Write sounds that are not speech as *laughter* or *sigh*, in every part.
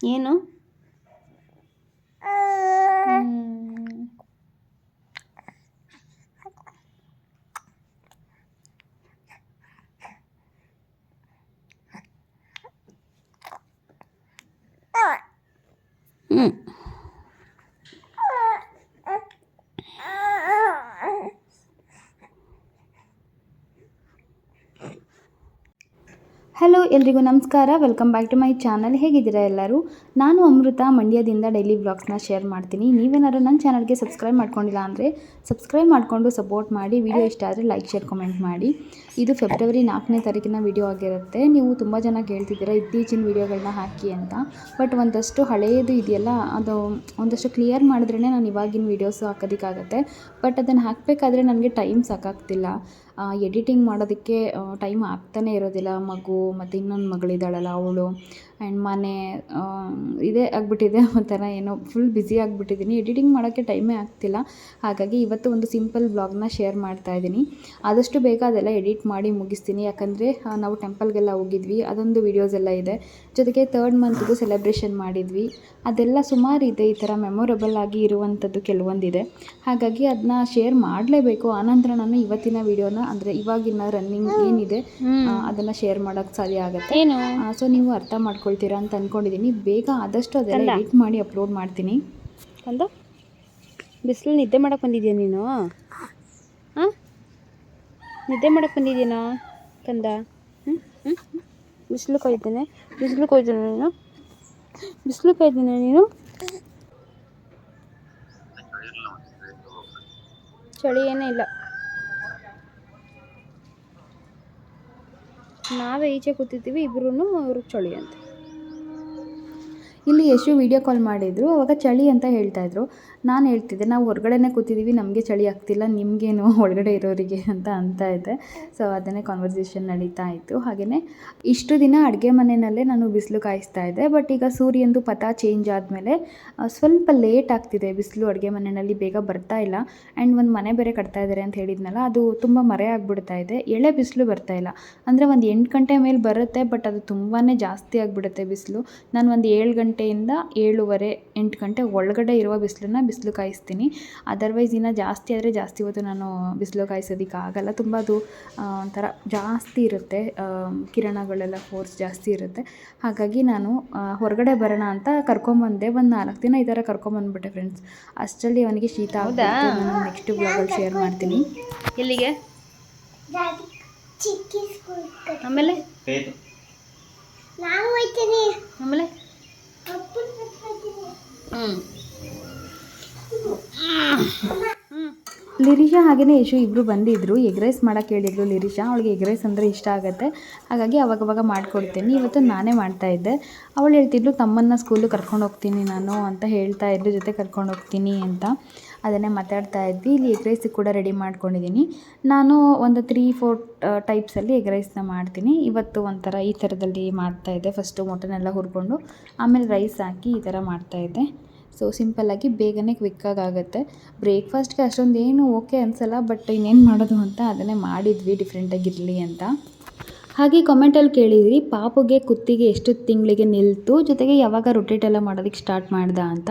ಏನು ಹ್ಞೂ ಹಲೋ ಎಲ್ರಿಗೂ ನಮಸ್ಕಾರ. Welcome back to my channel ಹೇಗಿದ್ದೀರಾ ಎಲ್ಲರೂ? ನಾನು ಅಮೃತ. ಮಂಡ್ಯದಿಂದ ಡೈಲಿ ವ್ಲಾಗ್ಸ್ನ ಶೇರ್ ಮಾಡ್ತೀನಿ. ನೀವೇನಾದ್ರು ನನ್ನ ಚಾನಲ್ಗೆ ಸಬ್ಸ್ಕ್ರೈಬ್ ಮಾಡ್ಕೊಂಡಿಲ್ಲ ಅಂದರೆ ಸಬ್ಸ್ಕ್ರೈಬ್ ಮಾಡಿಕೊಂಡು ಸಪೋರ್ಟ್ ಮಾಡಿ. ವಿಡಿಯೋ ಇಷ್ಟ ಆದರೆ ಲೈಕ್ ಶೇರ್ ಕಮೆಂಟ್ ಮಾಡಿ. ಇದು ಫೆಬ್ರವರಿ ನಾಲ್ಕನೇ ತಾರೀಕಿನ ವಿಡಿಯೋ ಆಗಿರುತ್ತೆ. ನೀವು ತುಂಬ ಜನ ಕೇಳ್ತಿದ್ದೀರಾ ಇತ್ತೀಚಿನ ವೀಡಿಯೋಗಳನ್ನ ಹಾಕಿ ಅಂತ. ಬಟ್ ಒಂದಷ್ಟು ಹಳೆಯದು ಇದೆಯಲ್ಲ, ಅದು ಒಂದಷ್ಟು ಕ್ಲಿಯರ್ ಮಾಡಿದ್ರೇ ನಾನು ಇವಾಗಿನ ವೀಡಿಯೋಸು ಹಾಕೋದಕ್ಕಾಗತ್ತೆ. ಬಟ್ ಅದನ್ನು ಹಾಕಬೇಕಾದ್ರೆ ನನಗೆ ಟೈಮ್ ಸಾಕಾಗ್ತಿಲ್ಲ. ಎಡಿಟಿಂಗ್ ಮಾಡೋದಕ್ಕೆ ಟೈಮ್ ಆಗ್ತಾನೆ ಇರೋದಿಲ್ಲ. ಮಗು ಮತ್ತು ಇನ್ನೊಂದು ಮಗಳಿದ್ದಾಳಲ್ಲ ಅವಳು. ಆ್ಯಂಡ್ ಮನೆ ಇದೇ ಆಗಿಬಿಟ್ಟಿದೆ *laughs* ಒಂಥರ ಏನೋ ಫುಲ್ ಬ್ಯುಸಿ ಆಗಿಬಿಟ್ಟಿದ್ದೀನಿ ಎಡಿಟಿಂಗ್ ಮಾಡೋಕ್ಕೆ ಟೈಮೇ ಆಗ್ತಿಲ್ಲ. ಹಾಗಾಗಿ ಇವತ್ತು ಒಂದು ಸಿಂಪಲ್ ವ್ಲಾಗ್ನ ಶೇರ್ ಮಾಡ್ತಾ ಇದ್ದೀನಿ ಆದಷ್ಟು ಬೇಗ ಅದೆಲ್ಲ ಎಡಿಟ್ ಮಾಡಿ ಮುಗಿಸ್ತೀನಿ. ಯಾಕಂದರೆ ನಾವು ಟೆಂಪಲ್ಗೆಲ್ಲ ಹೋಗಿದ್ವಿ. ಅದೊಂದು ವೀಡಿಯೋಸ್ ಎಲ್ಲ ಇದೆ. ಜೊತೆಗೆ ತರ್ಡ್ ಮಂತ್ಗೂ ಸೆಲೆಬ್ರೇಷನ್ ಮಾಡಿದ್ವಿ. ಅದೆಲ್ಲ ಸುಮಾರು ಇದೆ. ಈ ಥರ ಮೆಮೊರಬಲ್ ಆಗಿ ಇರುವಂಥದ್ದು ಕೆಲವೊಂದಿದೆ. ಹಾಗಾಗಿ ಅದನ್ನ ಶೇರ್ ಮಾಡಲೇಬೇಕು. ಆನಂತರ ನಾನು ಇವತ್ತಿನ ವಿಡಿಯೋನ ಅಂದರೆ ಇವಾಗಿನ ರನ್ನಿಂಗ್ ಏನಿದೆ ಅದನ್ನು ಶೇರ್ ಮಾಡೋಕ್ಕೆ ಸಾಧ್ಯ ಆಗುತ್ತೆ. ಏನು? ಸೊ ನೀವು ಅರ್ಥ ಮಾಡ್ಕೊಳ್ತೀರಾ ಅಂತ ಅಂದ್ಕೊಂಡಿದ್ದೀನಿ ಬೇಗ ಆದಷ್ಟು ಅದೆಲ್ಲ ಎಡಿಟ್ ಮಾಡಿ ಅಪ್ಲೋಡ್ ಮಾಡ್ತೀನಿ. ಕಂದ ಬಿಸಿಲು ನಿದ್ದೆ ಮಾಡಕ್ಕೆ ಬಂದಿದ್ಯಾ ನೀನು? ಹಾಂ? ನಿದ್ದೆ ಮಾಡಕ್ಕೆ ಬಂದಿದ್ದೀನೋ ಕಂದ ಹ್ಞೂ ಹ್ಞೂ ಬಿಸಿಲು ಕೊಯ್ತೇನೆ ಬಿಸಿಲು ಕೊಯ್ತೇನೆ ನೀನು? ಬಿಸಿಲು ಕೊಯ್ತೇನೆ ನೀನು? ಚಳಿ ಏನೇ ಇಲ್ಲ. ನಾವೇ ಈಚೆ ಕೂತಿದ್ದೀವಿ ಇಬ್ರು ಅವ್ರಿಗೆ ಚಳಿ ಅಂತ. ಇಲ್ಲಿ ಯಶು ವಿಡಿಯೋ ಕಾಲ್ ಮಾಡಿದ್ರು. ಅವಾಗ ಚಳಿ ಅಂತ ಹೇಳ್ತಾ ಇದ್ರು. ನಾನು ಹೇಳ್ತಿದ್ದೆ, ನಾವು ಹೊರಗಡೆನೇ ಕೂತಿದ್ದೀವಿ ನಮಗೆ ಚಳಿ ಆಗ್ತಿಲ್ಲ, ನಿಮಗೇನು ಒಳಗಡೆ ಇರೋರಿಗೆ ಅಂತ ಅಂತ ಇದೆ ಸೊ ಅದನ್ನೇ ಕಾನ್ವರ್ಸೇಷನ್ ನಡೀತಾ ಇತ್ತು. ಹಾಗೆಯೇ ಇಷ್ಟು ದಿನ ಅಡುಗೆ ಮನೆಯಲ್ಲೇ ನಾನು ಬಿಸಿಲು ಕಾಯಿಸ್ತಾ ಇದ್ದೆ. ಬಟ್ ಈಗ ಸೂರ್ಯಂದು ಪಥ ಚೇಂಜ್ ಆದಮೇಲೆ ಸ್ವಲ್ಪ ಲೇಟ್ ಆಗ್ತಿದೆ. ಬಿಸಿಲು ಅಡುಗೆ ಮನೆಯಲ್ಲಿ ಬೇಗ ಬರ್ತಾ ಇಲ್ಲ. ಆ್ಯಂಡ್ ಒಂದು ಮನೆ ಬೇರೆ ಕಟ್ತಾ ಇದ್ದಾರೆ ಅಂತ ಹೇಳಿದ್ನಲ್ಲ, ಅದು ತುಂಬ ಮರೆ ಆಗಿಬಿಡ್ತಾ ಇದೆ. ಎಳೆ ಬಿಸಿಲು ಬರ್ತಾ ಇಲ್ಲ. ಅಂದರೆ ಒಂದು ಎಂಟು ಗಂಟೆ ಮೇಲೆ ಬರುತ್ತೆ ಬಟ್ ಅದು ತುಂಬಾ ಜಾಸ್ತಿ ಆಗಿಬಿಡುತ್ತೆ ಬಿಸಿಲು. ನಾನು ಒಂದು ಏಳು ಗಂಟೆಯಿಂದ ಏಳುವರೆ ಎಂಟು ಗಂಟೆ ಒಳಗಡೆ ಇರುವ ಬಿಸಿಲನ್ನ ಬಿಸಿಲು ಕಾಯಿಸ್ತೀನಿ. ಅದರ್ವೈಸ್ ಇನ್ನೂ ಜಾಸ್ತಿ ಆದರೆ ಜಾಸ್ತಿ ಹೊತ್ತು ನಾನು ಬಿಸಿಲು ಕಾಯಿಸೋದಕ್ಕೆ ಆಗಲ್ಲ ತುಂಬ ಅದು ಆ, ಒಂಥರ ಜಾಸ್ತಿ ಇರುತ್ತೆ. ಕಿರಣಗಳೆಲ್ಲ ಫೋರ್ಸ್ ಜಾಸ್ತಿ ಇರುತ್ತೆ. ಹಾಗಾಗಿ ನಾನು ಹೊರಗಡೆ ಬರೋಣ ಅಂತ ಕರ್ಕೊಂಬಂದೆ. ಒಂದು ನಾಲ್ಕು ದಿನ ಈ ಥರ ಕರ್ಕೊಂಬಂದ್ಬಿಟ್ಟೆ ಫ್ರೆಂಡ್ಸ್ ಅಷ್ಟರಲ್ಲಿ ಅವನಿಗೆ ಶೀತ ಆಗುತ್ತೆ ನಾನು ನೆಕ್ಸ್ಟ್ ಬ್ಲಾಗಲ್ಲಿ ಶೇರ್ ಮಾಡ್ತೀನಿ. ಎಲ್ಲಿಗೆ? ಆಮೇಲೆ? ನಾನು ಹೋಯ್ತೀನಿ. ಆಮೇಲೆ? ಲಿರಿಷಾ ಹಾಗೆಯೇ ಯಶು ಇಬ್ಬರು ಬಂದಿದ್ದರು ಎಗ್ ರೈಸ್ ಮಾಡೋಕ್ಕೆ ಹೇಳಿದ್ರು ಲಿರಿಷಾ. ಅವಳಿಗೆ ಎಗ್ ರೈಸ್ ಅಂದರೆ ಇಷ್ಟ ಆಗುತ್ತೆ. ಹಾಗಾಗಿ ಅವಾಗವಾಗ ಮಾಡಿಕೊಡ್ತೀನಿ. ಇವತ್ತು ನಾನೇ ಮಾಡ್ತಾ ಇದ್ದೆ. ಅವಳು ಹೇಳ್ತಿದ್ಲು, ತಮ್ಮನ್ನ ಸ್ಕೂಲಿಗೆ ಕರ್ಕೊಂಡು ಹೋಗ್ತೀನಿ ನಾನು ಅಂತ ಹೇಳ್ತಾ ಇದ್ಲು ಜೊತೆ ಕರ್ಕೊಂಡು ಹೋಗ್ತೀನಿ ಅಂತ. ಅದನ್ನೇ ಮಾತಾಡ್ತಾ ಇದ್ವಿ. ಇಲ್ಲಿ ಎಗ್ ರೈಸ್ ಕೂಡ ರೆಡಿ ಮಾಡ್ಕೊಂಡಿದ್ದೀನಿ ನಾನು ಒಂದು ತ್ರೀ ಫೋರ್ ಟೈಪ್ಸಲ್ಲಿ ಎಗ್ ರೈಸ್ನ ಮಾಡ್ತೀನಿ. ಇವತ್ತು ಒಂಥರ ಈ ಥರದಲ್ಲಿ ಮಾಡ್ತಾಯಿದ್ದೆ ಫಸ್ಟು ಮೊಟ್ಟನೆಲ್ಲ ಹುರ್ಕೊಂಡು ಆಮೇಲೆ ರೈಸ್ ಹಾಕಿ ಈ ಥರ ಮಾಡ್ತಾಯಿದ್ದೆ ಸೊ ಸಿಂಪಲ್ಲಾಗಿ ಬೇಗನೆ ಕ್ವಿಕ್ಕಾಗಿ ಆಗುತ್ತೆ. ಬ್ರೇಕ್ಫಾಸ್ಟ್ಗೆ ಅಷ್ಟೊಂದು ಏನು ಓಕೆ ಅನಿಸಲ್ಲ ಬಟ್ ಇನ್ನೇನು ಮಾಡೋದು ಅಂತ ಅದನ್ನೇ ಮಾಡಿದ್ವಿ ಡಿಫ್ರೆಂಟಾಗಿರಲಿ ಅಂತ. ಹಾಗೆ ಕಮೆಂಟಲ್ಲಿ ಕೇಳಿದ್ರಿ, ಪಾಪುಗೆ, ಕುತ್ತಿಗೆ ಎಷ್ಟು ತಿಂಗಳಿಗೆ ನಿಲ್ತು? ಜೊತೆಗೆ ಯಾವಾಗ ರೊಟೇಟ್ ಎಲ್ಲ ಮಾಡೋದಕ್ಕೆ ಸ್ಟಾರ್ಟ್ ಮಾಡ್ದ ಅಂತ?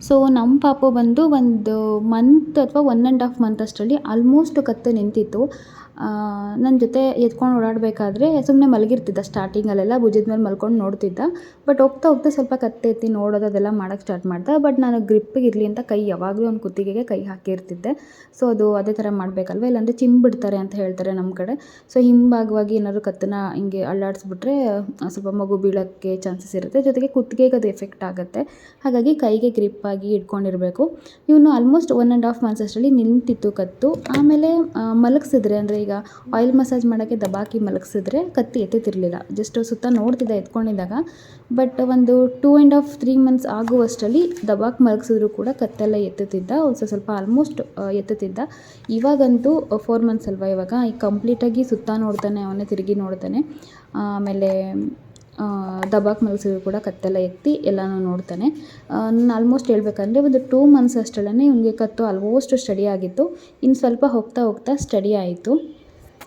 ಸೊ ನಮ್ಮ ಪಾಪು ಬಂದು ಒಂದು ಮಂತ್ ಅಥವಾ ಒನ್ ಆ್ಯಂಡ್ ಹಾಫ್ ಮಂತ್ ಅಷ್ಟರಲ್ಲಿ ಆಲ್ಮೋಸ್ಟ್ ಕತ್ತು ನಿಂತಿತ್ತು. ನನ್ನ ಜೊತೆ ಎತ್ಕೊಂಡು ಓಡಾಡಬೇಕಾದ್ರೆ ಸುಮ್ಮನೆ ಮಲಗಿರ್ತಿದ್ದ ಸ್ಟಾರ್ಟಿಂಗಲ್ಲೆಲ್ಲ ಭುಜದ ಮೇಲೆ ಮಲ್ಕೊಂಡು ನೋಡ್ತಿದ್ದ. ಬಟ್ ಹೋಗ್ತಾ ಹೋಗ್ತಾ ಸ್ವಲ್ಪ ಕತ್ತೆತ್ತಿ ನೋಡೋದು ಅದೆಲ್ಲ ಮಾಡೋಕ್ಕೆ ಸ್ಟಾರ್ಟ್ ಮಾಡ್ದ. ಬಟ್ ನಾನು ಗ್ರಿಪ್ಪಿಗೆ ಇರಲಿ ಅಂತ ಕೈ ಯಾವಾಗಲೂ ಒಂದು ಕುತ್ತಿಗೆಗೆ ಕೈ ಹಾಕಿರ್ತಿದ್ದೆ. ಸೊ ಅದು ಅದೇ ಥರ ಮಾಡಬೇಕಲ್ವ? ಇಲ್ಲಾಂದರೆ ಚಿಂಬಿಡ್ತಾರೆ ಅಂತ ಹೇಳ್ತಾರೆ ನಮ್ಮ ಕಡೆ. ಸೊ ಹಿಂಭಾಗವಾಗಿ ಏನಾದ್ರು ಕತ್ತನ ಹಿಂಗೆ ಅಲ್ಲಾಡಿಸ್ಬಿಟ್ರೆ ಆ, ಸ್ವಲ್ಪ ಮಗು ಬೀಳೋಕ್ಕೆ ಚಾನ್ಸಸ್ ಇರುತ್ತೆ. ಜೊತೆಗೆ ಕುತ್ತಿಗೆಗೆ ಅದು ಎಫೆಕ್ಟ್ ಆಗುತ್ತೆ. ಹಾಗಾಗಿ ಕೈಗೆ ಗ್ರಿಪ್ಪಾಗಿ ಇಟ್ಕೊಂಡಿರಬೇಕು. ಇವನು almost one and half months ಅಷ್ಟರಲ್ಲಿ ನಿಂತಿತ್ತು ಕತ್ತು. ಆಮೇಲೆ ಮಲಗಿಸಿದ್ರೆ ಅಂದರೆ ಈಗ ಆಯಿಲ್ ಮಸಾಜ್ ಮಾಡೋಕ್ಕೆ ದಬಾಕಿ ಮಲಗಿಸಿದ್ರೆ ಕತ್ತಿ ಎತ್ತುತ್ತಿರಲಿಲ್ಲ ಜಸ್ಟ್ ಸುತ್ತ ನೋಡ್ತಿದ್ದೆ ಎತ್ಕೊಂಡಿದ್ದಾಗ ಬಟ್ ಒಂದು two and half three months ಆಗುವಷ್ಟರಲ್ಲಿ ದಬಾಕ್ ಮಲಗಿಸಿದ್ರು ಕೂಡ ಕತ್ತೆಲ್ಲ ಎತ್ತುತ್ತಿದ್ದ ಒಂದು ಸ್ವಲ್ಪ ಸ್ವಲ್ಪ ಆಲ್ಮೋಸ್ಟ್ ಎತ್ತುತ್ತಿದ್ದ ಇವಾಗಂತೂ ಫೋರ್ ಮಂತ್ಸ್ ಅಲ್ವಾ ಇವಾಗ? ಈಗ ಕಂಪ್ಲೀಟಾಗಿ ಸುತ್ತ ನೋಡ್ತಾನೆ, ಅವನೇ ತಿರುಗಿ ನೋಡ್ತಾನೆ. ಆಮೇಲೆ ದಬಾಕ್ ಮಲಗಿಸಿದ್ರು ಕೂಡ ಕತ್ತೆಲ್ಲ ಎತ್ತಿ ಎಲ್ಲನೂ ನೋಡ್ತಾನೆ. ನಾನು ಆಲ್ಮೋಸ್ಟ್ ಹೇಳ್ಬೇಕಂದ್ರೆ ಒಂದು ಟೂ ಮಂತ್ಸ್ ಅಷ್ಟರಲ್ಲೇ ಇವನಿಗೆ ಕತ್ತು ಆಲ್ಮೋಸ್ಟ್ ಸ್ಟಡಿ ಆಗಿತ್ತು. ಇನ್ನು ಸ್ವಲ್ಪ ಹೋಗ್ತಾ ಹೋಗ್ತಾ ಸ್ಟಡಿ ಆಯಿತು.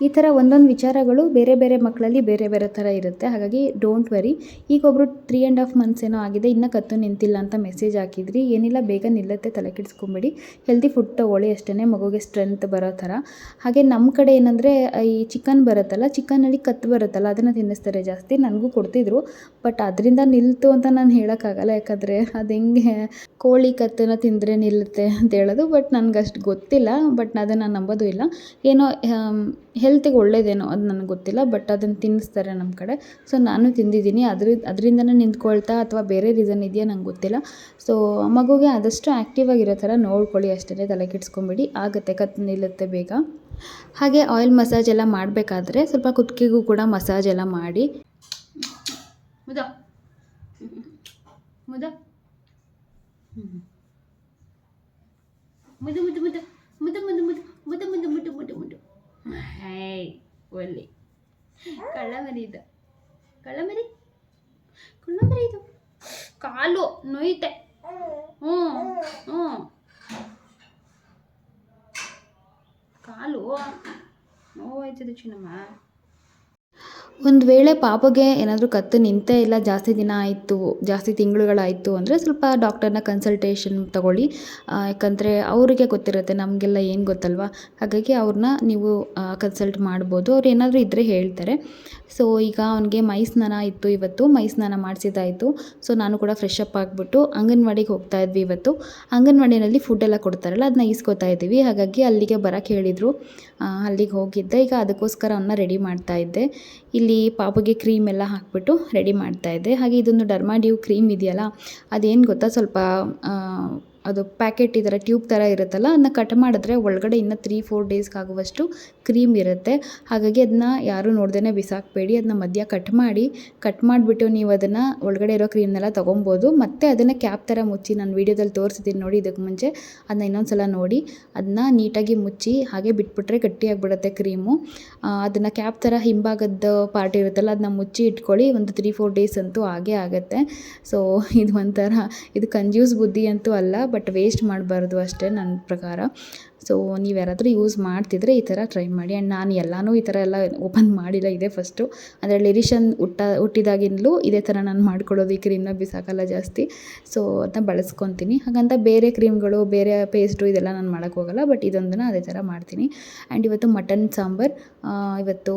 ಈ ಥರ ಒಂದೊಂದು ವಿಚಾರಗಳು ಬೇರೆ ಬೇರೆ ಮಕ್ಕಳಲ್ಲಿ ಬೇರೆ ಬೇರೆ ಥರ ಇರುತ್ತೆ. ಹಾಗಾಗಿ ಡೋಂಟ್ ವರಿ ಈಗ ಒಬ್ಬರು ತ್ರೀ ಆ್ಯಂಡ್ ಹಾಫ್ ಮಂತ್ಸ್ ಏನೋ ಆಗಿದೆ, ಇನ್ನೂ ಕತ್ತು ನಿಂತಿಲ್ಲ ಅಂತ ಮೆಸೇಜ್ ಹಾಕಿದ್ರಿ, ಏನಿಲ್ಲ ಬೇಗ ನಿಲ್ಲುತ್ತೆ, ತಲೆ ಕೆಡಿಸ್ಕೊಂಬೇಡಿ. ಹೆಲ್ದಿ ಫುಡ್ ತಗೊಳ್ಳಿ ಅಷ್ಟೇ ಮಗುಗೆ ಸ್ಟ್ರೆಂತ್ ಬರೋ ಥರ. ಹಾಗೆ ನಮ್ಮ ಕಡೆ ಏನಂದರೆ ಈ ಚಿಕನ್ ಬರುತ್ತಲ್ಲ ಚಿಕನಲ್ಲಿ ಕತ್ತು ಬರುತ್ತಲ್ಲ, ಅದನ್ನು ತಿನ್ನಿಸ್ತಾರೆ ಜಾಸ್ತಿ, ನನಗೂ ಕೊಡ್ತಿದ್ರು. ಬಟ್ ಅದರಿಂದ ನಿಲ್ತು ಅಂತ ನಾನು ಹೇಳೋಕ್ಕಾಗಲ್ಲ, ಯಾಕಂದರೆ ಅದು ಹೆಂಗೆ ಕೋಳಿ ಕತ್ತನ್ನು ತಿಂದರೆ ನಿಲ್ಲುತ್ತೆ ಅಂತ ಹೇಳೋದು ಬಟ್ ನನಗಷ್ಟು ಗೊತ್ತಿಲ್ಲ ಬಟ್ ಅದನ್ನು ನಂಬೋದು ಇಲ್ಲ. ಏನೋ ಹೆಲ್ತಿಗೆ ಒಳ್ಳೇದೇನೋ ಅದು ನನಗೆ ಗೊತ್ತಿಲ್ಲ ಬಟ್ ಅದನ್ನು ತಿನ್ನಿಸ್ತಾರೆ ನಮ್ಮ ಕಡೆ. ಸೊ ನಾನು ತಿಂದಿದ್ದೀನಿ. ಅದ್ರ, ಅದರಿಂದನೇ ನಿಂತ್ಕೊಳ್ತಾ ಅಥವಾ ಬೇರೆ ರೀಸನ್ ಇದೆಯಾ ನಂಗೆ ಗೊತ್ತಿಲ್ಲ. ಸೊ ಮಗುಗೆ ಆದಷ್ಟು ಆ್ಯಕ್ಟಿವ್ ಆಗಿರೋ ಥರ ನೋಡ್ಕೊಳ್ಳಿ ಅಷ್ಟೇ ತಲೆ ಕೆಡಿಸ್ಕೊಂಬೇಡಿ. ಆಗುತ್ತೆ, ಕತ್ತು ನಿಲ್ಲುತ್ತೆ ಬೇಗ. ಹಾಗೆ ಆಯಿಲ್ ಮಸಾಜ್ ಎಲ್ಲ ಮಾಡಬೇಕಾದ್ರೆ ಸ್ವಲ್ಪ ಕುತ್ತಿಗೆಗೂ ಕೂಡ ಮಸಾಜ್ ಎಲ್ಲ ಮಾಡಿ. ಮುದ. ಮುದ. ಮುದ ಮುದ ಮುದ ಮುದ. ಹೇ ಒಲ್ಲಿ ಕಳ್ಳಮರಿ ಇದು. ಕಳ್ಳಮರಿ? ಕಳ್ಳಮರಿ ಇದು. ಕಾಲು ನೊಯ್ತೆ ಹ್ಞೂ ಹ್ಞೂ. ಕಾಲು ನೋವಾಯ್ತದೆ ಚಿನ್ನಮ್ಮ. ಒಂದು ವೇಳೆ ಪಾಪಗೆ ಏನಾದರೂ ಕತ್ತು ನಿಂತೇ ಇಲ್ಲ, ಜಾಸ್ತಿ ದಿನ ಆಯಿತು, ಜಾಸ್ತಿ ತಿಂಗಳುಗಳಾಯಿತು ಅಂದರೆ ಸ್ವಲ್ಪ ಡಾಕ್ಟರ್ನ ಕನ್ಸಲ್ಟೇಷನ್ ತಗೊಳ್ಳಿ. ಯಾಕಂದರೆ ಅವರಿಗೆ ಗೊತ್ತಿರುತ್ತೆ ನಮಗೆಲ್ಲ ಏನು ಗೊತ್ತಲ್ವ? ಹಾಗಾಗಿ ಅವ್ರನ್ನ ನೀವು ಕನ್ಸಲ್ಟ್ ಮಾಡ್ಬೋದು. ಅವ್ರು ಏನಾದರೂ ಇದ್ದರೆ ಹೇಳ್ತಾರೆ. ಸೊ ಈಗ ಅವನಿಗೆ ಮೈ ಸ್ನಾನ ಇತ್ತು ಇವತ್ತು ಮೈ ಸ್ನಾನ ಮಾಡಿಸಿದ್ದಾಯಿತು ಸೊ ನಾನು ಕೂಡ ಫ್ರೆಶ್ ಅಪ್ ಆಗಿಬಿಟ್ಟು ಅಂಗನವಾಡಿಗೆ ಹೋಗ್ತಾ ಇದ್ವಿ ಇವತ್ತು. ಅಂಗನವಾಡಿನಲ್ಲಿ ಫುಡ್ ಎಲ್ಲ ಕೊಡ್ತಾರಲ್ಲ ಅದನ್ನ ಈಸ್ಕೊತಾ ಇದ್ದೀವಿ. ಹಾಗಾಗಿ ಅಲ್ಲಿಗೆ ಬರಕ್ಕೆ ಹೇಳಿದರು. ಅಲ್ಲಿಗೆ ಹೋಗಿದ್ದೆ. ಈಗ ಅದಕ್ಕೋಸ್ಕರ ಅವನ್ನ ರೆಡಿ ಮಾಡ್ತಾ ಇದ್ದೆ. ಇಲ್ಲಿ ಪಾಪಗೆ ಕ್ರೀಮ್ ಎಲ್ಲ ಹಾಕ್ಬಿಟ್ಟು ರೆಡಿ ಮಾಡ್ತಾ ಇದ್ದೆ. ಹಾಗೆ ಇದೊಂದು ಡರ್ಮಾಡ್ಯೂ ಕ್ರೀಮ್ ಇದೆಯಲ್ಲ, ಅದೇನು ಗೊತ್ತಾ? ಸ್ವಲ್ಪ ಅದು ಪ್ಯಾಕೆಟ್ ಈ ಥರ ಟ್ಯೂಬ್ ಥರ ಇರುತ್ತಲ್ಲ, ಅದನ್ನ ಕಟ್ ಮಾಡಿದ್ರೆ ಒಳಗಡೆ ಇನ್ನೂ ತ್ರೀ ಫೋರ್ ಡೇಸ್ಗಾಗುವಷ್ಟು ಕ್ರೀಮ್ ಇರುತ್ತೆ. ಹಾಗಾಗಿ ಅದನ್ನ ಯಾರೂ ನೋಡ್ದೇ ಬಿಸಾಕಬೇಡಿ ಅದನ್ನ ಮಧ್ಯ ಕಟ್ ಮಾಡಿ, ಕಟ್ ಮಾಡಿಬಿಟ್ಟು ನೀವು ಅದನ್ನು ಒಳಗಡೆ ಇರೋ ಕ್ರೀಮ್ನೆಲ್ಲ ತೊಗೊಬೋದು. ಮತ್ತು ಅದನ್ನು ಕ್ಯಾಪ್ ಥರ ಮುಚ್ಚಿ ನಾನು ವೀಡಿಯೋದಲ್ಲಿ ತೋರಿಸಿದ್ದೀನಿ ನೋಡಿ ಇದಕ್ಕೆ ಮುಂಚೆ, ಅದನ್ನ ಇನ್ನೊಂದು ಸಲ ನೋಡಿ. ಅದನ್ನ ನೀಟಾಗಿ ಮುಚ್ಚಿ, ಹಾಗೆ ಬಿಟ್ಬಿಟ್ರೆ ಗಟ್ಟಿಯಾಗಿಬಿಡುತ್ತೆ ಕ್ರೀಮು ಅದನ್ನು ಕ್ಯಾಪ್ ಥರ ಹಿಂಭಾಗದ ಪಾರ್ಟ್ ಇರುತ್ತಲ್ಲ, ಅದನ್ನ ಮುಚ್ಚಿ ಇಟ್ಕೊಳ್ಳಿ, ಒಂದು ತ್ರೀ ಫೋರ್ ಡೇಸ್ ಅಂತೂ ಹಾಗೆ ಆಗುತ್ತೆ. ಸೊ ಇದು ಒಂಥರ, ಇದು ಕಂಜ್ಯೂಸ್ ಬುದ್ಧಿ ಅಂತೂ ಅಲ್ಲ ಬಟ್ ವೇಸ್ಟ್ ಮಾಡಬಾರ್ದು ಅಷ್ಟೇ ನನ್ನ ಪ್ರಕಾರ. ಸೊ ನೀವು ಯಾರಾದರೂ ಯೂಸ್ ಮಾಡ್ತಿದ್ರೆ ಈ ಥರ ಟ್ರೈ ಮಾಡಿ. ಆ್ಯಂಡ್ ನಾನು ಎಲ್ಲನೂ ಈ ಥರ ಎಲ್ಲ ಓಪನ್ ಮಾಡಿಲ್ಲ ಇದೆ ಫಸ್ಟು ಅಂದರೆ ಲಿರಿಷನ್ ಹುಟ್ಟ, ಹುಟ್ಟಿದಾಗಿಂದಲೂ ಇದೇ ಥರ ನಾನು ಮಾಡ್ಕೊಳ್ಳೋದು. ಈ ಕ್ರೀಮ್ನ ಬಿಸಾಕಲ್ಲ ಜಾಸ್ತಿ. ಸೊ ಅದನ್ನ ಬಳಸ್ಕೊತೀನಿ. ಹಾಗಂತ ಬೇರೆ ಕ್ರೀಮ್ಗಳು ಬೇರೆ ಪೇಸ್ಟು ಇದೆಲ್ಲ ನಾನು ಮಾಡೋಕ್ಕೋಗಲ್ಲ ಬಟ್ ಇದೊಂದನ್ನು ಅದೇ ಥರ ಮಾಡ್ತೀನಿ. ಆ್ಯಂಡ್ ಇವತ್ತು ಮಟನ್ ಸಾಂಬಾರು ಇವತ್ತು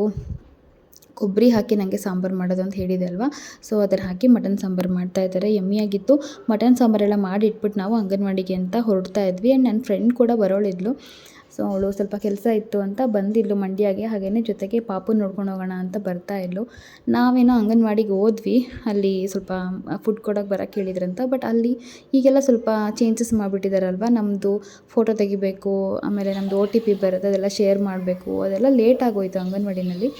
ಕೊಬ್ಬರಿ ಹಾಕಿ ನನಗೆ ಸಾಂಬಾರು ಮಾಡೋದು ಅಂತ ಹೇಳಿದೆ ಅಲ್ವಾ? ಸೊ ಅದರ ಹಾಕಿ ಮಟನ್ ಸಾಂಬಾರು ಮಾಡ್ತಾ ಇದ್ದಾರೆ. ಯಮ್ಮಿಯಾಗಿತ್ತು. ಮಟನ್ ಸಾಂಬಾರೆಲ್ಲ ಮಾಡಿ ಇಟ್ಬಿಟ್ಟು ನಾವು ಅಂಗನವಾಡಿಗೆ ಅಂತ ಹೊರಡ್ತಾ ಇದ್ವಿ. ಆ್ಯಂಡ್ ನನ್ನ ಫ್ರೆಂಡ್ ಕೂಡ ಬರೋಳಿದ್ಲು. ಸೊ ಅವಳು ಸ್ವಲ್ಪ ಕೆಲಸ ಇತ್ತು ಅಂತ ಬಂದಿದ್ಲು ಮಂಡ್ಯಾಗೆ. ಹಾಗೇ ಜೊತೆಗೆ ಪಾಪು ನೋಡ್ಕೊಂಡು ಹೋಗೋಣ ಅಂತ ಬರ್ತಾ ಇದ್ಲು. ನಾವೇನೋ ಅಂಗನವಾಡಿಗೆ ಹೋದ್ವಿ. ಅಲ್ಲಿ ಸ್ವಲ್ಪ ಫುಡ್ ಕೊಡೋಕೆ ಬರೋಕ್ಕೆ ಹೇಳಿದ್ರಂತ ಬಟ್ ಅಲ್ಲಿ ಈಗೆಲ್ಲ ಸ್ವಲ್ಪ ಚೇಂಜಸ್ ಮಾಡಿಬಿಟ್ಟಿದಾರಲ್ವ ನಮ್ಮದು ಫೋಟೋ ತೆಗಿಬೇಕು, ಆಮೇಲೆ ನಮ್ಮದು ಓ ಟಿ ಪಿ ಬರುತ್ತೆ, ಅದೆಲ್ಲ ಶೇರ್ ಮಾಡಬೇಕು. ಅದೆಲ್ಲ ಲೇಟ್ ಆಗೋಯ್ತು ಅಂಗನವಾಡಿನಲ್ಲಿ.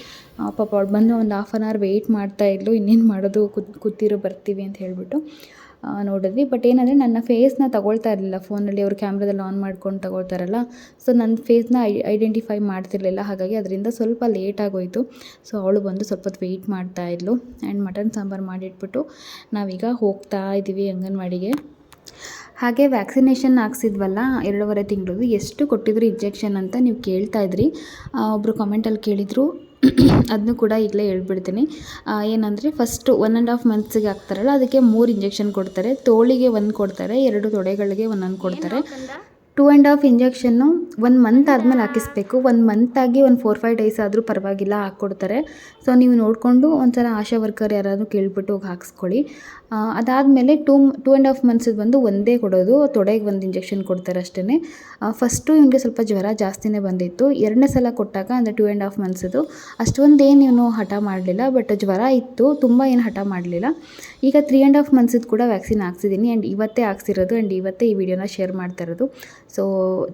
ಪಾಪ ಅವ್ಳು ಬಂದು ಒಂದು ಹಾಫ್ ಆನ್ ಅವರ್ ವೆಯ್ಟ್ ಮಾಡ್ತಾ ಇದ್ಲು, ಇನ್ನೇನು ಮಾಡೋದು ಕೂತ್, ಕೂತಿರು ಬರ್ತೀವಿ ಅಂತ ಹೇಳಿಬಿಟ್ಟು ನೋಡಿದ್ವಿ. ಬಟ್ ಏನಂದರೆ ನನ್ನ ಫೇಸ್ನ ತಗೊಳ್ತಾ ಇರಲಿಲ್ಲ. ಫೋನಲ್ಲಿ ಅವರು ಕ್ಯಾಮ್ರಾದಲ್ಲಿ ಆನ್ ಮಾಡ್ಕೊಂಡು ತಗೊಳ್ತಾರಲ್ಲ. ಸೊ ನನ್ನ ಫೇಸ್ನ ಐ ಐಡೆಂಟಿಫೈ ಮಾಡ್ತಿರ್ಲಿಲ್ಲ. ಹಾಗಾಗಿ ಅದರಿಂದ ಸ್ವಲ್ಪ ಲೇಟ್ ಆಗೋಯಿತು. ಸೊ ಅವಳು ಬಂದು ಸ್ವಲ್ಪ ಹೊತ್ತು ವೆಯ್ಟ್ ಮಾಡ್ತಾ ಇದ್ಲು. ಆ್ಯಂಡ್ ಮಟನ್ ಸಾಂಬಾರು ಮಾಡಿಟ್ಬಿಟ್ಟು ನಾವೀಗ ಹೋಗ್ತಾ ಇದ್ದೀವಿ ಅಂಗನವಾಡಿಗೆ. ಹಾಗೆ ವ್ಯಾಕ್ಸಿನೇಷನ್ ಹಾಕ್ಸಿದ್ವಲ್ಲ, ಎರಡೂವರೆ ತಿಂಗಳು ಎಷ್ಟು ಕೊಟ್ಟಿದ್ರು ಇಂಜೆಕ್ಷನ್ ಅಂತ ನೀವು ಕೇಳ್ತಾ ಇದ್ರಿ. ಒಬ್ಬರು ಕಮೆಂಟಲ್ಲಿ ಕೇಳಿದರು. ಅದನ್ನು ಕೂಡ ಈಗಲೇ ಹೇಳ್ಬಿಡ್ತೀನಿ. ಏನಂದರೆ ಫಸ್ಟು ಒನ್ ಆ್ಯಂಡ್ ಹಾಫ್ ಮಂತ್ಸಿಗೆ ಹಾಕ್ತಾರಲ್ಲ, ಅದಕ್ಕೆ ಮೂರು ಇಂಜೆಕ್ಷನ್ ಕೊಡ್ತಾರೆ. ತೋಳಿಗೆ ಒಂದು ಕೊಡ್ತಾರೆ, ಎರಡು ತೊಡೆಗಳಿಗೆ ಒಂದೊಂದು ಕೊಡ್ತಾರೆ. ಟೂ ಆ್ಯಂಡ್ ಹಾಫ್ ಇಂಜೆಕ್ಷನ್ನು ಒನ್ ಮಂತ್ ಆದಮೇಲೆ ಹಾಕಿಸ್ಬೇಕು. ಒಂದು ಮಂತಾಗಿ ಒಂದು ಫೋರ್ ಫೈವ್ ಡೇಸ್ ಆದರೂ ಪರವಾಗಿಲ್ಲ, ಹಾಕ್ಕೊಡ್ತಾರೆ. ಸೊ ನೀವು ನೋಡಿಕೊಂಡು ಒಂದ್ಸಲ ಆಶಾ ವರ್ಕರ್ ಯಾರಾದರೂ ಕೇಳಿಬಿಟ್ಟು ಹೋಗಿ ಹಾಕಿಸ್ಕೊಳ್ಳಿ. ಅದಾದಮೇಲೆ ಟೂ ಟೂ ಆ್ಯಂಡ್ ಹಾಫ್ ಮಂತ್ಸಿಗೆ ಬಂದು ಒಂದೇ ಕೊಡೋದು. ತೊಡೆಗೆ ಒಂದು ಇಂಜೆಕ್ಷನ್ ಕೊಡ್ತಾರೆ ಅಷ್ಟೇ ಫಸ್ಟು ಇವನಿಗೆ ಸ್ವಲ್ಪ ಜ್ವರ ಜಾಸ್ತಿನೇ ಬಂದಿತ್ತು. ಎರಡನೇ ಸಲ ಕೊಟ್ಟಾಗ ಅಂದರೆ ಟೂ ಆ್ಯಂಡ್ ಹಾಫ್ ಮಂತ್ಸದು ಅಷ್ಟೊಂದೇನು ಇವನು ಹಠ ಮಾಡಲಿಲ್ಲ ಬಟ್ ಜ್ವರ ಇತ್ತು. ತುಂಬ ಏನು ಹಠ ಮಾಡಲಿಲ್ಲ. ಈಗ ತ್ರೀ ಆ್ಯಂಡ್ ಹಾಫ್ ಮಂತ್ಸದ್ದು ಕೂಡ ವ್ಯಾಕ್ಸಿನ್ ಹಾಕ್ಸಿದ್ದೀನಿ ಆ್ಯಂಡ್ ಇವತ್ತೇ ಹಾಕ್ಸಿರೋದು. ಆ್ಯಂಡ್ ಇವತ್ತೇ ಈ ವಿಡಿಯೋನ ಶೇರ್ ಮಾಡ್ತಾ ಇರೋದು. ಸೊ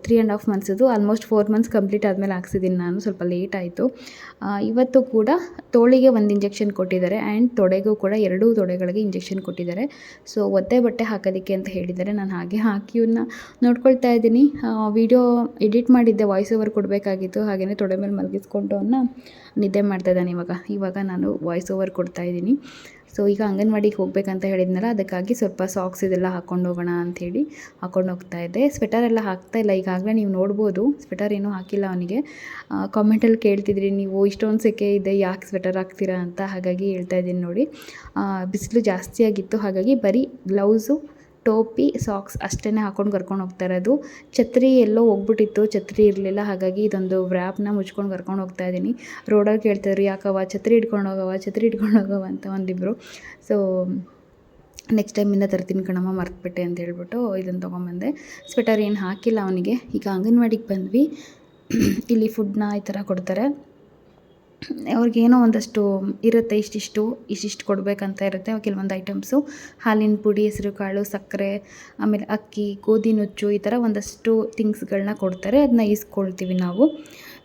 ತ್ರೀ ಆ್ಯಂಡ್ ಹಾಫ್ ಮಂತ್ಸದು ಆಲ್ಮೋಸ್ಟ್ ಫೋರ್ ಮಂತ್ಸ್ ಕಂಪ್ಲೀಟ್ ಆದಮೇಲೆ ಹಾಕ್ಸಿದ್ದೀನಿ ನಾನು, ಸ್ವಲ್ಪ ಲೇಟ್ ಆಯಿತು. ಇವತ್ತು ಕೂಡ ತೋಳಿಗೆ ಒಂದು ಇಂಜೆಕ್ಷನ್ ಕೊಟ್ಟಿದ್ದಾರೆ ಆ್ಯಂಡ್ ತೊಡೆಗೂ ಕೂಡ ಎರಡೂ ತೊಡೆಗಳಿಗೆ ಇಂಜೆಕ್ಷನ್ ಕೊಟ್ಟಿದ್ದಾರೆ. ಸೊ ಒದ್ದೆ ಬಟ್ಟೆ ಹಾಕೋದಕ್ಕೆ ಅಂತ ಹೇಳಿದ್ದಾರೆ, ನಾನು ಹಾಗೆ ಹಾಕಿ ಇವನ್ನ ನೋಡ್ಕೊಳ್ತಾ ಇದ್ದೀನಿ. ವಿಡಿಯೋ ಎಡಿಟ್ ಮಾಡಿದ್ದೆ ವಾಯ್ಸ್ ಓವರ್ ಕೊಡಬೇಕಾಗಿತ್ತು ಹಾಗೆಯೇ ತೊಡೆ ಮೇಲೆ ಮಲಗಿಸ್ಕೊಂಡು ಅವನ್ನ ನಿದ್ದೆ ಮಾಡ್ತಾ ಇದ್ದಾನೆ ಇವಾಗ. ಇವಾಗ ನಾನು ವಾಯ್ಸ್ ಓವರ್ ಕೊಡ್ತಾ ಇದ್ದೀನಿ. ಸೊ ಈಗ ಅಂಗನವಾಡಿಗೆ ಹೋಗಬೇಕಂತ ಹೇಳಿದ್ನಲ್ಲ, ಅದಕ್ಕಾಗಿ ಸ್ವಲ್ಪ ಸಾಕ್ಸ್ ಇದೆಲ್ಲ ಹಾಕ್ಕೊಂಡು ಹೋಗೋಣ ಅಂಥೇಳಿ ಹಾಕ್ಕೊಂಡು ಹೋಗ್ತಾ ಇದ್ದೆ. ಸ್ವೆಟರ್ ಎಲ್ಲ ಹಾಕ್ತಾ ಇಲ್ಲ, ಈಗಾಗಲೇ ನೀವು ನೋಡ್ಬೋದು. ಸ್ವೆಟರ್ ಏನೂ ಹಾಕಿಲ್ಲ ಅವನಿಗೆ. ಕಾಮೆಂಟಲ್ಲಿ ಕೇಳ್ತಿದ್ರಿ ನೀವು, ಇಷ್ಟೊಂದು ಸೆಕೆ ಇದೆ, ಯಾಕೆ ಸ್ವೆಟರ್ ಹಾಕ್ತೀರಾ ಅಂತ ಹಾಗಾಗಿ ಹೇಳ್ತಾ ಇದ್ದೀನಿ ನೋಡಿ. ಬಿಸಿಲು ಜಾಸ್ತಿ ಆಗಿತ್ತು ಹಾಗಾಗಿ ಬರೀ ಗ್ಲೌಸು ಟೋಪಿ, ಸಾಕ್ಸ್ ಅಷ್ಟೇ ಹಾಕ್ಕೊಂಡು ಕರ್ಕೊಂಡು ಹೋಗ್ತಾ ಇರೋದು. ಛತ್ರಿ ಎಲ್ಲೋ ಹೋಗ್ಬಿಟ್ಟಿತ್ತು, ಛತ್ರಿ ಇರಲಿಲ್ಲ. ಹಾಗಾಗಿ ಇದೊಂದು ವ್ರ್ಯಾಪ್ನ ಮುಚ್ಕೊಂಡು ಕರ್ಕೊಂಡು ಹೋಗ್ತಾ ಇದ್ದೀನಿ ರೋಡಲ್ಲಿ ಕೇಳ್ತಾಯಿದ್ರು ಯಾಕವ ಛತ್ರಿ ಇಟ್ಕೊಂಡು ಹೋಗವ ಛತ್ರಿ ಇಟ್ಕೊಂಡು ಹೋಗವ ಅಂತ ಒಂದಿಬ್ಬರು ಸೊ ನೆಕ್ಸ್ಟ್ ಟೈಮಿಂದ ತರ್ತೀನಿ ಕಣಮ್ಮ, ಮರ್ತುಬಿಟ್ಟೆ ಅಂತ ಹೇಳ್ಬಿಟ್ಟು ಇದನ್ನು ತೊಗೊಂಬಂದೆ. ಸ್ವೆಟರ್ ಏನು ಹಾಕಿಲ್ಲ ಅವನಿಗೆ. ಈಗ ಅಂಗನವಾಡಿಗೆ ಬಂದ್ವಿ. ಇಲ್ಲಿ ಫುಡ್ನ ಈ ಥರ ಕೊಡ್ತಾರೆ. ಅವ್ರಿಗೇನೋ ಒಂದಷ್ಟು ಇರುತ್ತೆ, ಇಷ್ಟಿಷ್ಟು ಇಷ್ಟಿಷ್ಟು ಕೊಡಬೇಕಂತ ಇರುತ್ತೆ ಕೆಲವೊಂದು ಐಟಮ್ಸು. ಹಾಲಿನ ಪುಡಿ ಹೆಸರು ಕಾಳು ಸಕ್ಕರೆ, ಆಮೇಲೆ ಅಕ್ಕಿ, ಗೋಧಿ ನುಚ್ಚು ಈ ಥರ ಒಂದಷ್ಟು ಥಿಂಗ್ಸ್ಗಳನ್ನ ಕೊಡ್ತಾರೆ. ಅದನ್ನ ಈಸ್ಕೊಳ್ತೀವಿ ನಾವು.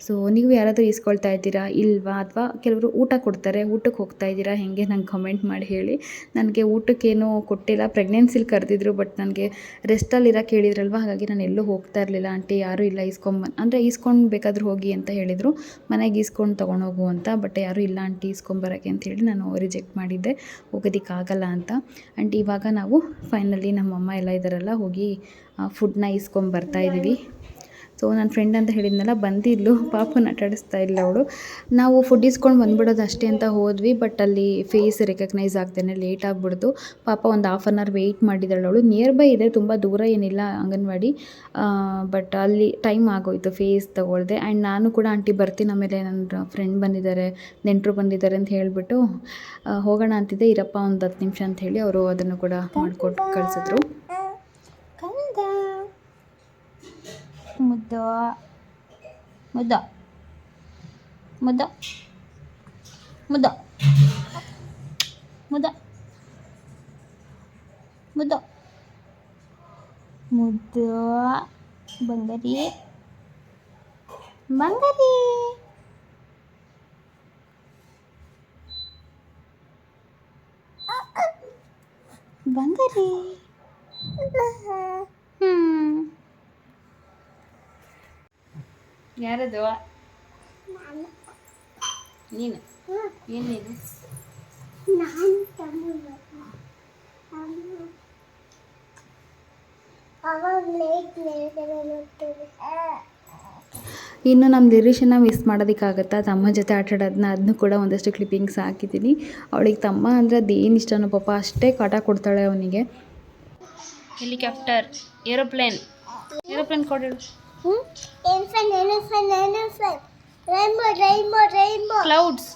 ಸೊ ನೀವು ಯಾರಾದರೂ ಈಸ್ಕೊಳ್ತಾ ಇದ್ದೀರಾ ಇಲ್ವಾ ಅಥವಾ ಕೆಲವರು ಊಟ ಕೊಡ್ತಾರೆ ಊಟಕ್ಕೆ ಹೋಗ್ತಾ ಇದ್ದೀರಾ ಹೇಗೆ ನಂಗೆ ಕಮೆಂಟ್ ಮಾಡಿ ಹೇಳಿ. ನನಗೆ ಊಟಕ್ಕೇನು ಕೊಟ್ಟಿಲ್ಲ. ಪ್ರೆಗ್ನೆನ್ಸಿಲಿ ಕರೆದಿದ್ರು ಬಟ್ ನನಗೆ ರೆಸ್ಟಲ್ಲಿ ಇರೋಕೆ ಹೇಳಿದ್ರಲ್ವ ಹಾಗಾಗಿ ನಾನು ಎಲ್ಲೂ ಹೋಗ್ತಾ ಇರಲಿಲ್ಲ. ಆಂಟಿ ಯಾರೂ ಇಲ್ಲ ಈಸ್ಕೊಂಬ ಅಂದರೆ ಈಸ್ಕೊಂಡು ಬೇಕಾದರೂ ಹೋಗಿ ಅಂತ ಹೇಳಿದರು. ಮನೆಗೆ ಈಸ್ಕೊಂಡು ತೊಗೊಂಡೋಗು ಅಂತ ಬಟ್ ಯಾರೂ ಇಲ್ಲ ಆಂಟಿ ಈಸ್ಕೊಂಬರೋಕ್ಕೆ ಅಂತ ಹೇಳಿ ನಾನು ರಿಜೆಕ್ಟ್ ಮಾಡಿದ್ದೆ. ಹೋಗೋದಕ್ಕಾಗಲ್ಲ ಅಂತ. ಆ್ಯಂಡ್ ಇವಾಗ ನಾವು ಫೈನಲಿ ನಮ್ಮಮ್ಮ ಎಲ್ಲ ಇದ್ದಾರಲ್ಲ ಹೋಗಿ ಫುಡ್ನ ಬರ್ತಾ ಇದ್ದೀವಿ. ಸೊ ನನ್ನ ಫ್ರೆಂಡ್ ಅಂತ ಹೇಳಿದ್ನಲ್ಲ ಬಂದಿದ್ಲು ಪಾಪನ ಆಟಾಡಿಸ್ತಾ ಇಲ್ಲ ಅವಳು. ನಾವು ಫುಡ್ ಇಸ್ಕೊಂಡು ಬಂದ್ಬಿಡೋದು ಅಷ್ಟೇ ಅಂತ ಹೋದ್ವಿ ಬಟ್ ಅಲ್ಲಿ ಫೇಸ್ ರೆಕಗ್ನೈಸ್ ಆಗ್ದೇನೆ ಲೇಟ್ ಆಗಿಬಿಡ್ತು ಪಾಪ ಒಂದು ಹಾಫ್ ಆನ್ ಅವರ್ ವೆಯ್ಟ್ ಮಾಡಿದ್ದಾಳೆ ಅವಳು. ನಿಯರ್ ಬೈ ಇದೆ ತುಂಬ ದೂರ ಏನಿಲ್ಲ ಅಂಗನವಾಡಿ. ಬಟ್ ಅಲ್ಲಿ ಟೈಮ್ ಆಗೋಯ್ತು ಫೇಸ್ ತಗೊಳ್ದೆ. ಆ್ಯಂಡ್ ನಾನು ಕೂಡ ಆಂಟಿ ಬರ್ತೀನಿ, ಆಮೇಲೆ ನನ್ನ ಫ್ರೆಂಡ್ ಬಂದಿದ್ದಾರೆ, ನೆಂಟರು ಬಂದಿದ್ದಾರೆ ಅಂತ ಹೇಳಿಬಿಟ್ಟು ಹೋಗೋಣ ಅಂತಿದ್ದೆ. ಇರಪ್ಪ ಒಂದು ಹತ್ತು ನಿಮಿಷ ಅಂತ ಹೇಳಿ ಅವರು ಅದನ್ನು ಕೂಡ ಮಾಡಿಕೊಟ್ಟು ಕಳಿಸಿದ್ರು. muda muda muda muda muda muda muda banggari banggari banggari banggari ಯಾರದು? ನೀನು. ಏನಿದು ಇನ್ನು ನಮ್ಮ ದಿರೀಶನ್ನ ಮಿಸ್ ಮಾಡೋದಕ್ಕಾಗತ್ತಾ? ತಮ್ಮ ಜೊತೆ ಆಟ ಆಡೋದನ್ನ ಅದನ್ನು ಕೂಡ ಒಂದಷ್ಟು ಕ್ಲಿಪ್ಪಿಂಗ್ಸ್ ಹಾಕಿದ್ದೀನಿ. ಅವಳಿಗೆ ತಮ್ಮ ಅಂದರೆ ಅದೇನು ಇಷ್ಟನೋ ಪಾಪ ಅಷ್ಟೇ ಕಾಟ ಕೊಡ್ತಾಳೆ ಅವನಿಗೆ. ಹೆಲಿಕಾಪ್ಟರ್ ಏರೋಪ್ಲೇನ್ ಏರೋಪ್ಲೇನ್ ಕೊಡಿಡು Elephant, elephant, elephant. Rainbow, rainbow, rainbow. Clouds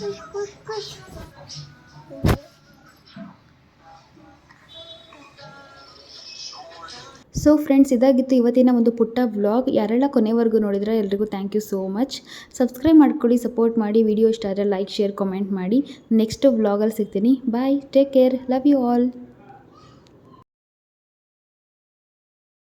Push, push, push. So friends ಇದಾಗಿತ್ತು ಇವತ್ತಿನ ಒಂದು ಪುಟ್ಟ ವ್ಲಾಗ್ ಯಾರೆಲ್ಲ ಕೊನೆವರೆಗೂ ನೋಡಿದ್ರೆ ಎಲ್ರಿಗೂ thank you so much subscribe ಮಾಡ್ಕೊಳ್ಳಿ ಸಪೋರ್ಟ್ ಮಾಡಿ. ವಿಡಿಯೋ ಇಷ್ಟ ಆದರೆ ಲೈಕ್ ಶೇರ್ ಕಾಮೆಂಟ್ ಮಾಡಿ. ನೆಕ್ಸ್ಟ್ ವ್ಲಾಗಲ್ಲಿ ಸಿಗ್ತೀನಿ. Bye take care love you all